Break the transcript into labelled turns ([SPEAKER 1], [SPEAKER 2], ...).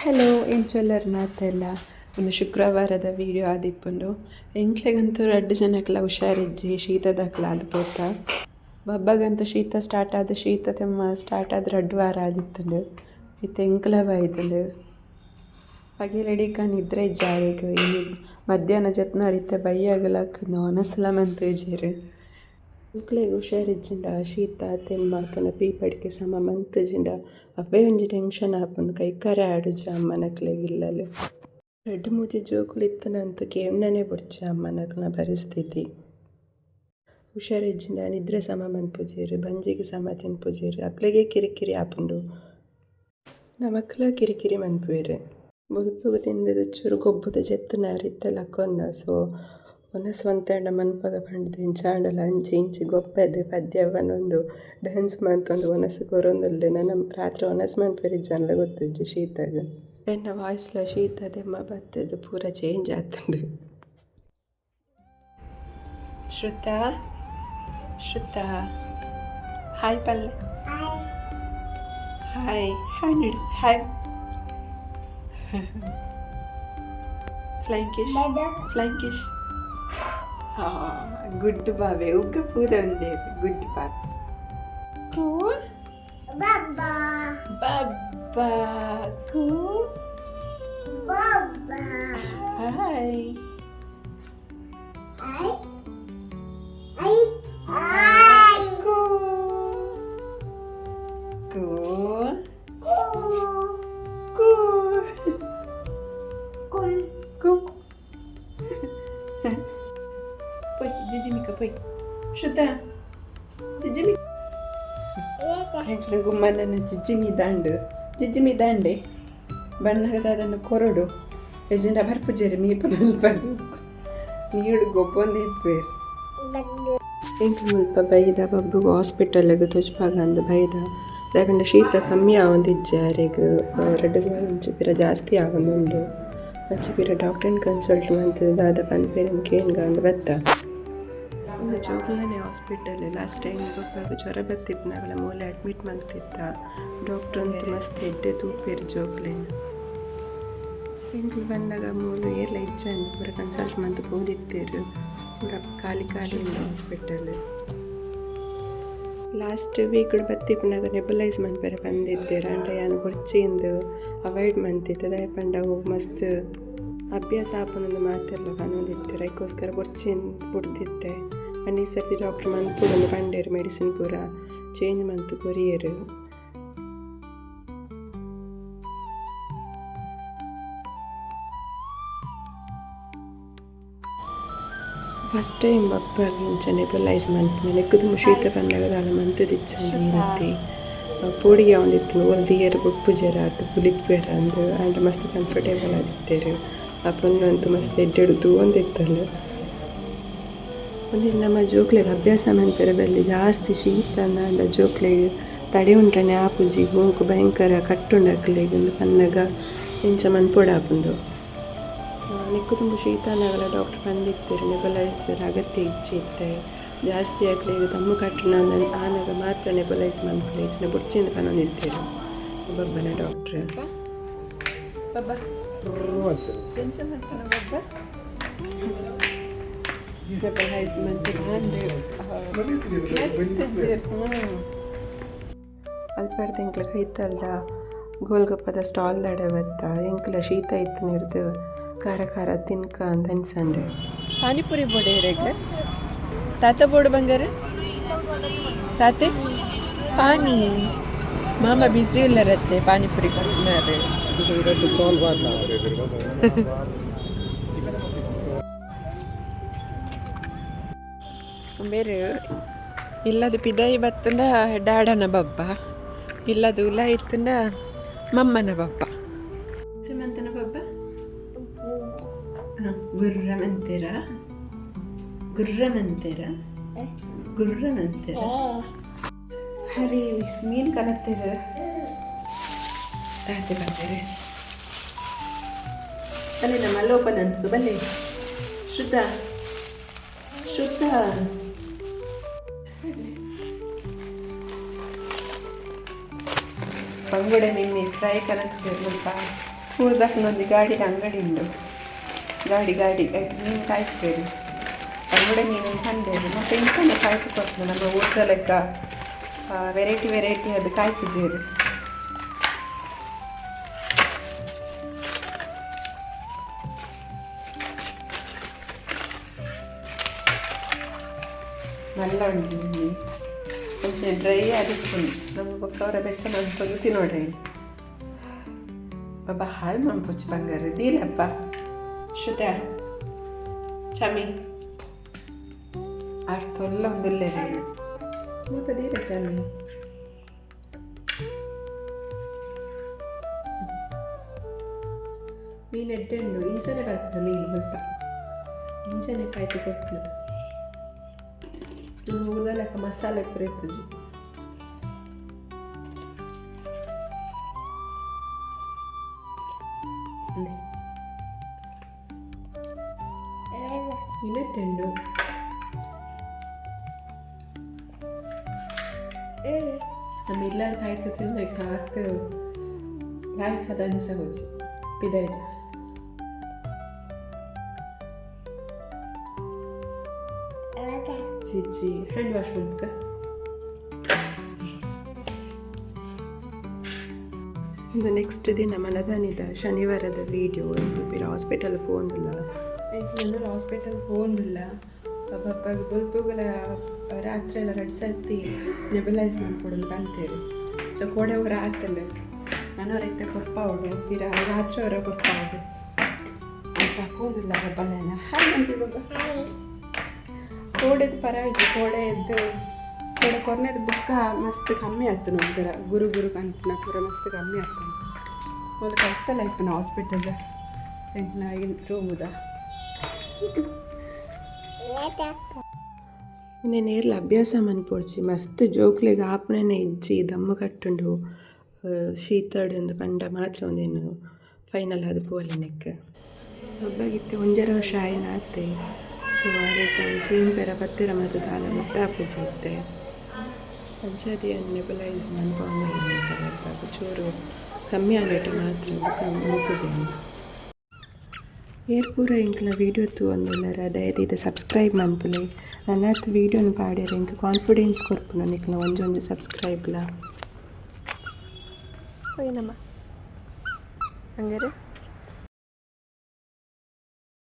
[SPEAKER 1] Hello ಎಂಚೊಲ್ಲರ್ ಮಾತೆಲ್ಲ ಒಂದು ಶುಕ್ರವಾರದ ವಿಡಿಯೋ ಆದಿಪ್ಪುಂಡು. ಎಂಕ್ಲೆಗಂತೂ ರಡ್ಡು ಜನಕ್ಕೆಲ್ಲ ಹುಷಾರಿಜ್ಜಿ ಶೀತದಕ್ಲ ಅದು ಪೋತ ಬಬ್ಬಗಂತೂ ಶೀತ ಸ್ಟಾರ್ಟ್ ಆದ, ಶೀತ ತೆಮ್ಮ ಸ್ಟಾರ್ಟ್ ಆದ ರಡ್ಡು ವಾರ ಆದಿತ್ತುಂಡು. ಇತ್ತೆ ಎಂಕ್ಲ ಬೈದುಂಡು ಪಗಿಲೆಡಿಕ ನಿದ್ರೆ ಇಜ್ಜಾರೆಗ್ ಮಧ್ಯಾಹ್ನ ಜತ್ನವ್ರು ಇತ್ತೆ ಬೈಯಾಗಲಕ್ಕ ಒನಸ್ಲ ಮಂತುಜೆರ್ ಎಂಕ್ಲೆಗ್ ಹುಷಾರಿಜ್ಜಿಂಡ ಶೀತ, ತೆಮ್ಮ ತನ ಪೀಪಡಿಕೆ ಸಮ ಮಂತುಜಿಂಡ ಅವೇ ಒಂಜಿ ಟೆನ್ಷನ್ ಆಪುಂಡು ಕೈಕರೆ ಆಡುಜ ಅಮ್ಮನಕ್ಲೆಗ್ ಇಲ್ಲಲ್ ರಡ್ಡ್ ಮೂಜಿ ಜೋಕುಲು ಇತ್ತನಂತೂ ಬುಡ್ಜ ಬುಡ್ಚ ಅಮ್ಮನಕ್ಲ ಪರಿಸ್ಥಿತಿ. ಹುಷಾರಿಜ್ಜಿಂಡ ನಿದ್ರೆ ಸಮ ಮನ್ಪುಜೆರ್ ಬಂಜಿಗೆ ಸಮ ತಿನ್ಪುಜೆರ್ ಅಕ್ಲೆಗೆ ಕಿರಿಕಿರಿ ಆಪುಂಡು ನಮಕ್ಲ ಕಿರಿಕಿರಿ ಮನ್ಪುವೆರ್ ಮುಲ್ಪುಗು ತಿಂದದ ಚೂರು ಗೊಬ್ಬುದ ಜೆತ್ತನ ಕೊನ್ನ. ಸೊ ಒನಸ್ ಒಂತೆಂಡ ಮನ್ಪಗ ಪಂಡ್ದು ಚಾಂಡಲ ಅಂಚಿ ಇಂಚಿ ಗೊಬ್ಬೆದು ಪದ್ಯವನೊಂದು ಡ್ಯಾನ್ಸ್ ಮಂತೊಂದು ಒನಸ್ ಕೊರೊಂದುಲ್ಲೆ ನನ್ನ ರಾತ್ರಿ ಒನಸ್ ಮನ್ಪೆರಿಜ್ಜನ್ಲ ಗೊತ್ತುಜ್ಜಿ ಶೀತಗ್. ಎನ್ನ ವಾಯ್ಸ್ಲ ಶೀತ ದೆಮ್ಮ ಬತ್ತದು ಪೂರ ಚೇಂಜ್ ಆತುಂಡು. ಶ್ರುತಾ ಶ್ರುತಾ ಹಾಯ್ ಪಲ್ಲೆ. Hi. Hi. Hi flying kiss flying kiss good ಬಾಬೆ ಉಗ್ಗ ಪೂರ ಒಂದೇ ಗುಡ್ ಬಾಬೆ ಕೂ
[SPEAKER 2] Baba,
[SPEAKER 1] ಬಾಬಾ ಕೂ
[SPEAKER 2] Baba.
[SPEAKER 1] Hi
[SPEAKER 2] I, I, I.
[SPEAKER 1] ಕೂ ಕೂ ಕೂ ಶ್ರುತಾ ಜಿಜ್ಜಿಮಿ ಹೆಂಕ್ಲೆ ಗುಮ್ಮನ ಜಿಜ್ಜಿಮಿ ದಾಂಡು ಜಿಜ್ಜಿಮಿ ದಾಂಡೆ ಬಣ್ಣಗದಾದನ್ನು ಕೊರಡು ಎಜೆಂಡ ಬರ್ಪುಜೇರಿ ಮೀಪ ಮಲ್ಪದು ನೀಡು ಗೊಬ್ಬೊಂದು ಇಪ್ಪೇರು ಎಂಕ್ ಮುಲ್ಪ ಬೈದ ಬಬ್ರುಗು ಹಾಸ್ಪಿಟಲ್ಗೆ ತುಜ್ಪಾಗ ಅಂದು ಬೈದ ದಾಯಪಂಡ ಶೀತ ಕಮ್ಮಿ ಆವೊಂದಿಜ್ಜಾರೆಗ್ ಎರಡು ಇಂಚು ಪಿರ ಜಾಸ್ತಿ ಆವೊಂದುಂಡು ಅಂಚೆ ಪಿರ ಡಾಕ್ಟರ್ನ ಕನ್ಸಲ್ಟ್ ಮಂತ್ ದಾದ ಪನ್ಪೇರನ್ ಕೇನ್ಗ ಅಂದು ಬತ್ತ ಒಂದು ಜೋಗ್ಲನೆ ಹಾಸ್ಪಿಟಲ್ ಲಾಸ್ಟ್ ಟೈಮ್ ಗೊತ್ತಾಗ ಜ್ವರ ಬತ್ತಿಪ್ಪನಾಗಲ ಮೂಲೆ ಅಡ್ಮಿಟ್ ಮಾಡ್ತಿದ್ದ. ಡಾಕ್ಟರ್ ಅಂತೂ ಮಸ್ತ್ ಎಡ್ಡೆ ತೂಪಿರ್ ಜೋಗ್ಲೆ. ಎಂಕ್ಲು ಬಂದಾಗ ಮೂಲು ಏರ್ಲ ಇಜ್ಜಂಡು ಪೂರ ಕನ್ಸಲ್ಟ್ ಮಂತ್ ಹೋದಿತ್ತೇರು ಪೂರ ಖಾಲಿ ಖಾಲಿ ಹಾಸ್ಪಿಟಲ್. ಲಾಸ್ಟ್ ವೀಕ್ ಬತ್ತಿಪ್ಪನಾಗ ನೆಬಲೈಸ್ ಮನ್ಪೆರೆ ಬಂದಿದ್ದೇರು. ಅಂಡ ಯಾನು ಬೊರ್ಚಿಂದು ಅವಾಯ್ಡ್ ಮಂತಿತ್ತು ದಯ ಪಂಡ ಮಸ್ತ್ ಅಭ್ಯಾಸ ಆಪನೊಂದು ಮಾತೆಲ್ಲ ಬಂದಿತ್ತೆ ಅದಕ್ಕೋಸ್ಕರ ಬೊರ್ಚಿನ್ ಬುಡ್ದಿತ್ತೆ ಅಂಡ್ ಈ ಸರ್ತಿ ಡಾಕ್ಟರ್ ಮಂತ್ ಪಂಡೇರು ಮೆಡಿಸಿನ್ ಪೂರ ಚೇಂಜ್ ಮಂತ್ ಕೊರಿಯರು ಫಸ್ಟ್ ಟೈಮ್ ಬಪ್ಪಾಗಿ ಇಂಚ ನೆಬಲೈಸ್ ಮಂತ್ ಮೇಲೆ ಕುದು ಶೀತ ಬಂದಾಗ ದಾಲ ಮಂತ್ ದಿಚ್ಚಂಡು ಮತ್ತೆ ಪೋಡಿಗೆ ಒಂದಿತ್ತು ಒಂದು ಇಯರ್ ಬುಪ್ಪು ಜರ ಅದು ಪುಲಿಪ್ಪೇರ ಅಂದು ಆಂಡ್ ಮಸ್ತ್ ಕಂಫರ್ಟೇಬಲ್ ಆದಿತ್ತೇರು ಆ ಪೊನ್ನಂತೂ ಮಸ್ತ್ ಎಡ್ಡೆಡ್ದು ಒಂದಿತ್ತಲ್ಲ ಒಂದಿನ ನಮ್ಮ ಜೋಕ್ಲೆಗೆ ಅಭ್ಯಾಸ ಮನ್ಪೆರೆ ಬಲ್ಲಿ ಜಾಸ್ತಿ ಶೀತ ಜೋಕ್ಲೆಗ್ ಜೋಕ್ಲೆಗೆ ತಡೆ ಉಂಟನೆ ಆಪುಜಿ ಮೂಕು ಭಯಂಕರ ಕಟ್ಟುಂಡಕ್ಲೆಗೆ ಒಂದು ಕನ್ನಗ ಇಂಚ ಮನ್ಪೊಡ ಆಪುಂಡು ನಿಕ್ಕು ತುಂಬ ಶೀತ ಅನ್ನಗಲ ಡಾಕ್ಟರ್ ಬಂದಿತ್ತೇರು ನೆಬಲೈಸರ್ ಅಗತ್ಯ ಇಚ್ಛೆ ಇತ್ತೆ ಜಾಸ್ತಿ ಆಗ್ಲಿಗೆ ತಮ್ಮ ಕಟ್ಟಣ ಆನಾಗ ಮಾತ್ರ ನೆಬಲೈಸ್ ಇಚ್ಛೆ ಬುಡ್ಚಿಂದ ಪನೊಂದಿತ್ತೇರು ಬಬ್ಬನ ಡಾಕ್ಟ್ರ್. ಬಬ್ಬ. ಎಂಚ ಮಾಡ್ತಾನೆ ಬಬ್ಬ. ಅಲ್ಪರ್ದ ಎಂಕ್ಲ ಕೈತಲ್ದ ಗೋಲ್ಗಪ್ಪದ ಸ್ಟಾಲ್ ದಡವತ್ತ ಇಂಕ್ಲ ಎಂಕ್ಲ ಶೀತ ಇತ್ತು ನಿಡ್ದು ಖಾರ ಖಾರ ತಿನ್ಕ ಅಂತ ಅನ್ಸಂಡೆ. ಪಾನಿಪುರಿ ಬೋಡೆ ಇರಕ್ಕೆ ತಾತ ಬೋರ್ಡ್ ಬಂಗಾರ? ತಾತೆ? ಪಾನಿ. ಮಾಮ ಬಿಸಿ ಇಲ್ಲರತ್ತೆ ಪಾನಿಪುರಿ ಕೊಡ್ತಾರೆ ಬೇರೆ ಇಲ್ಲದು ಪಿದಾಯಿ ಬತ್ತಂಡ ಡಾಡನ ಬಬ್ಬ ಇಲ್ಲದು ಉಲ ಇತ್ತಂಡ ಮಮ್ಮನ ಬಬ್ಬ. ಸುಮಂತನ ಬಬ್ಬ? ಗುರ್ರಮಂತೆರ. ಗುರ್ರಮಂತೆರ? ಗುರ್ರಮಂತೆರ? ಹರಿ ಮೀನು ಕಲತ್ತೆರ ರಾತ್ರಿ ಬರ್ತೀರಿ ಅಲ್ಲಿ ನಮ್ಮ ಲೋಪನ ಅಂತು. ಬಲ್ಲಿ ಶ್ರುತ ಶ್ರುತ ಪಂಗುಡೆ ನಿನ್ನೆ ಫ್ರೈ ಕಲತ್ತೀವಿ ಸ್ವಲ್ಪ ಊರ್ದಕ್ಕೊಂದು ಗಾಡಿ ಅಂಗಡಿ ಉಂಟು ಗಾಡಿ ಗಾಡಿ ನೀನು ಕಾಯ್ತೇವೆ ಅಂಗಡಿ ನೀನು ತಂದೇವೆ ಮತ್ತು ಇಂಚನೆ ಕಾಯ್ತು ಕೊಡ್ತದೆ ನಮ್ಮ ಊಟದ ಲೆಕ್ಕ ವೆರೈಟಿ ವೆರೈಟಿ ಅದು ಕಾಯ್ತು ಸೇರು നല്ല ഉണ്ട് ಮುಂಚೆ ಡ್ರೈ ಆಗಿತ್ತು. ನಮ್ಮ ಪಕ್ಕವರ ಬೆಚ್ಚ ಮಾಡ್ಕೊಂಡು ನೋಡ್ರಿ. ಪಾಪ ಹಾಳು ಮಾಡ್ಬೋಚು ಬಂಗಾರ. ದೀರಪ್ಪ ಶುದ್ಧ ಚಮಿ. ಅರ್ಥೊಲ್ಲ ಒಂದಿಲ್ಲೇ ದೀಪ ದೀರ ಚಮಿ. ಮೀನು ಎಡ್ಡೆಣ್ಣು ಇಂಚನೆ ಬರ್ತದೆ ಮೀನು ಸ್ವಲ್ಪ. ಇಂಚನೆ ಕಾಯ್ತು ಕೊಟ್ಟು ನಮ್ಮ ಮಸಾಲೆ ಪುರ ಇಪ್ಪುಜಿ ಇನ್ನೆಟ್ಟೆಂಡು ನಮ್ಮ ಇಲ್ಲಾರ ಕಾಯ್ತು ತಿನ್ಬೇಕು ಆತು ಲಾಯ್ಕದ ಅನ್ಸ ಹೋಜಿ ಪಿದಾಯ್ತು ಚೀಚಿ ಹ್ಯಾಂಡ್ ವಾಶ್ ಮಾಡ್ಬೇಕ ಇದು ನೆಕ್ಸ್ಟ್ ದಿನ ಮನದಾನಿದ ಶನಿವಾರದ ವಿಡಿಯೋ ಬಿರ ಹಾಸ್ಪಿಟಲ್ ಫೋನ್ ಇಲ್ಲ ನನ್ನ ಹಾಸ್ಪಿಟಲ್ ಫೋನ್ ಇಲ್ಲ ಪಾಪ ಬಲ್ಪುಗಳ ರಾತ್ರಿ ಎಲ್ಲ ಎರಡು ಸರ್ತಿ ನೆಬಲೈಸ್ ಮಾಡ್ಕೊಡಲು ಬಂತೇವೆ ಸೊ ಕೋಡೆವರ ಆತಲ್ಲ ನಾನು ಕೊಪ್ಪ ಅವಳು ತೀರ ರಾತ್ರಿ ಅವರ ಕೊಪ್ಪ ಅವಳು ಫೋನ್ ಇಲ್ಲ ಬಬ್ಬಲೇನ ಹಾಯ್ ಅಂತ ಬಾಬಾ ಕೋಡೆದು ಪರವಾಗಿತ್ತು ಕೋಡೆದ್ದು ಕೋಡೆ ಕೊನೆದು ಬುಕ್ಕ ಮಸ್ತ್ ಕಮ್ಮಿ ಆಯ್ತು ನಂತರ ಗುರು ಗುರು ಕಂತನ ಪೂರ ಮಸ್ತ್ ಕಮ್ಮಿ ಆಯ್ತು. ಮೊದಲು ಕಲ್ತಲ್ಲ ಇತ್ತು ನಾ ಹಾಸ್ಪಿಟಲ್ ಎಲ್ಲ ರೂಮುದ. ಇನ್ನೇನು ನೇರ್ಲ ಅಭ್ಯಾಸ ಮನ್ಪೋಡ್ಚಿ ಮಸ್ತ್ ಜೋಕ್ಲೆಗೆ ಆಪಣೆನೆ ಇಜ್ಜಿ, ದಮ್ಮ ಕಟ್ಟುಂಡು ಶೀತಡ್ ಒಂದು ಪಂಡ ಮಾತ್ರ ಒಂದೇನು ಫೈನಲ್ ಅದು ಪೋಲಿನಕ್ಕೆ ಒಬ್ಬಾಗಿತ್ತೆ ಒಂಜರ ವರ್ಷ ಆಯ್ನಾತೆ ಆತೆ ಸೊ ಅದಕ್ಕೆ ಸ್ವೀನ್ ಪೆರ ಪತ್ತಿರ ಮತ್ತು ದಾಲ ಮುಟ್ಟ ಪೂಜೆ ಪಂಚಾಯತಿ ನೆಬಲೈಸ್ ಮನ್ಕೊಂಡು ಚೂರು ಕಮ್ಮಿ ಆಗಟ್ಟು ಮಾತ್ರ ಪೂಜೆ ಏರ್ ಪೂರ ಇಂಕ್ಲ ವೀಡಿಯೋ ತು ಒಂದುಲ್ಲರ ದಯದಿದ ಸಬ್ಸ್ಕ್ರೈಬ್ ಮನ್ಪುಲೆ ನನ್ನತ್ತು ವೀಡಿಯೋನ ಪಾಡ್ಯಾರ ಇಂಕ ಕಾನ್ಫಿಡೆನ್ಸ್ ಕೊರ್ಪುನ ನಿಕ್ಲ ಒಂಜೊಂದು ಸಬ್ಸ್ಕ್ರೈಬ್ಲ. ಹೋಯ್ನಮ್ಮ ಹಂಗಾರೆ?